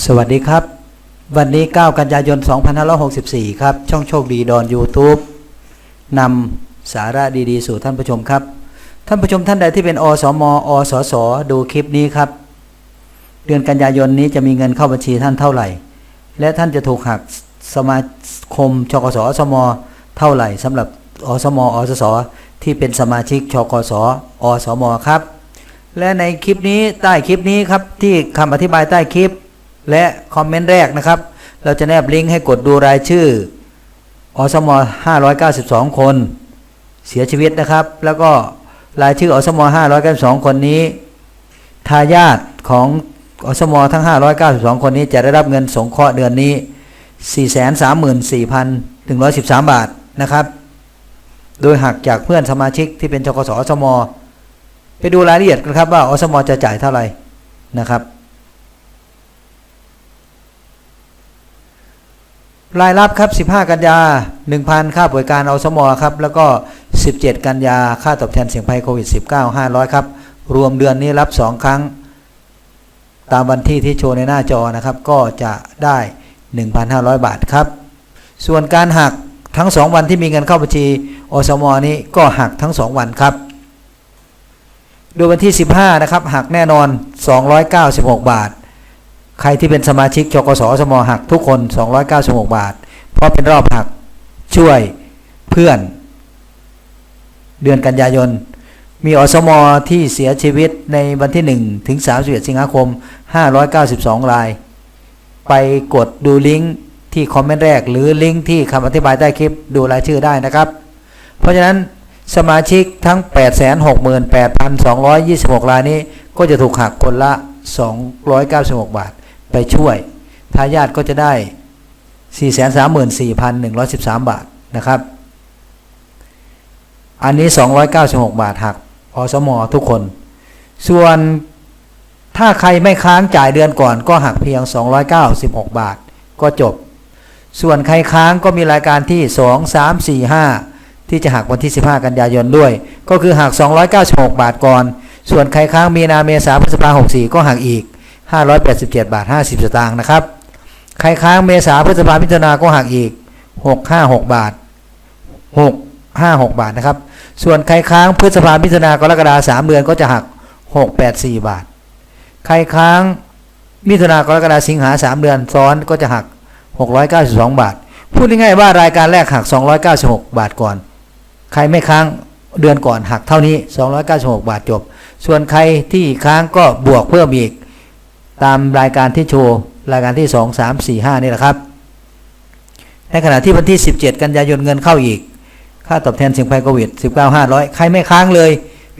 สวัสดีครับ วันนี้ 9 กันยายน 2564 ครับ ช่องโชคดีดอน YouTube นำสาระดีๆ สู่ท่านผู้ชมครับ ท่านผู้ชมท่านใดที่เป็นอสมอสสดูคลิปนี้ครับ เดือนกันยายนนี้จะมีเงินเข้าบัญชีท่านเท่าไหร่ และท่านจะถูกหักสมาคมชกสอสมเท่าไหร่สำหรับอสมอสสที่เป็นสมาชิกชกสอสมครับ และในคลิปนี้ใต้คลิปนี้ครับที่คำอธิบายใต้คลิป และคอมเมนต์แรกนะครับ เราจะแนบลิงก์ให้กดดูรายชื่ออสม 592 คน เสียชีวิตนะครับ แล้วก็รายชื่ออสม 592 คนนี้ ทายาทของอสม ทั้ง 592 คนนี้จะได้รับเงินสงเคราะห์เดือนนี้ 434,113 บาทนะครับ โดยหักจากเพื่อนสมาชิกที่เป็นจกสอสม ไปดูรายละเอียดกันครับว่าอสม จะจ่ายเท่าไหร่นะครับ รายรับครับ 15 กันยา 1,000 ค่าป่วยการอสมอครับ แล้วก็ 17 กันยา ค่าตอบแทนเสี่ยงภัยโควิด -19 500 ครับ รวมเดือนนี้รับ 2 ครั้ง ตามวันที่ที่โชว์ในหน้าจอนะครับ ก็จะได้ 1,500 บาทครับ ส่วนการหักทั้ง 2 วันที่มีเงินเข้าบัญชีอสมอนี้ก็หักทั้ง 2 วันครับ โดยวันที่ 15 นะครับ หักแน่นอน 296 บาท ใครที่เป็นสมาชิกชกสสมหักทุกคน 296 บาท เพราะเป็นรอบหักช่วยเพื่อน เดือนกันยายน มีอสมที่เสียชีวิตในวันที่ 1 ถึง 31 สิงหาคม 592 ราย ไปกดดูลิงก์ที่คอมเมนต์แรก หรือลิงก์ที่คำอธิบายใต้คลิปดูรายชื่อได้นะครับ เพราะฉะนั้นสมาชิกทั้ง 868,226 รายนี้ ก็จะถูกหักคนละ 296 บาท ไปช่วยทายาทก็จะได้ 434,113 บาทนะครับ อันนี้ 296 บาทหักอสมทุกคน ส่วนถ้าใครไม่ค้างจ่ายเดือนก่อนก็หักเพียง 296 บาทก็จบ ส่วนใครค้างก็มีรายการที่ 2 3 4 5 ที่จะหักวันที่ 15 กันยายนด้วย ก็คือหัก 296 บาทก่อน ส่วนใครค้างมีนาเมษาพฤษภา64 ก็หักอีก 587 บาท 50 สตางค์นะครับ ใครค้างเมษาพฤษภามิถุนาก็หักอีก 656 บาท 656 บาทนะครับ ส่วนใครค้างพฤษภามิถุนากรกฎาคม3เดือนก็จะหัก 684 บาท ใครค้างมิถุนากรกฎาคมสิงหา 3 เดือนซ้อนก็จะหัก 692 บาท พูดง่ายๆว่ารายการแรกหัก 296 บาทก่อน ใครไม่ค้างเดือนก่อนหักเท่านี้ 296 บาทจบ ส่วนใครที่ค้างก็บวกเพิ่มอีก ตามรายการที่โชว์รายการที่ 2 3 4 5 นี่แหละครับ ในขณะที่วันที่ 17 กันยายนเงินเข้าอีก ค่าตอบแทนเสี่ยงภัยโควิด 19 500 ใครไม่ค้างเลย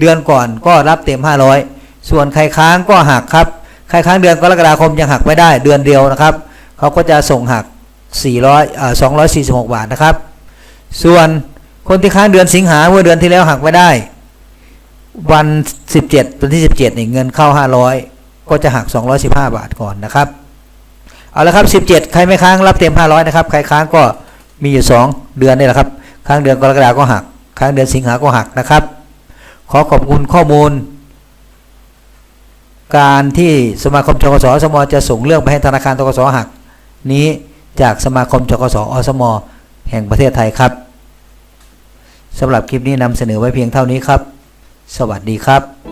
เดือนก่อนก็รับเต็ม 500 ส่วนใครค้างก็หักครับ ใครค้างเดือนกรกฎาคมยังหักไม่ได้เดือนเดียวนะครับ เขาก็จะส่งหัก 400อ่า246 บาทนะครับ ส่วนคนที่ค้างเดือนสิงหาเมื่อเดือนที่แล้วหักไม่ได้ วัน 17วันที่ 17นี่เงินเข้า 500 ก็จะหัก 215 บาทก่อนนะครับ เอาละครับ 17 ใครไม่ค้างรับเต็ม 500 นะครับ ใครค้างก็มีอยู่ 2 เดือนนี่แหละครับ ค้างเดือนกรกฎาก็หัก ค้างเดือนสิงหาก็หักนะครับ ขอขอบคุณข้อมูล การที่สมาคมจกสสมจะส่งเรื่องไปให้ธนาคารตกสหัก นี้จากสมาคมจกสอสมแห่งประเทศไทยครับสำหรับคลิปนี้นำเสนอไว้เพียงเท่านี้ครับ สวัสดีครับ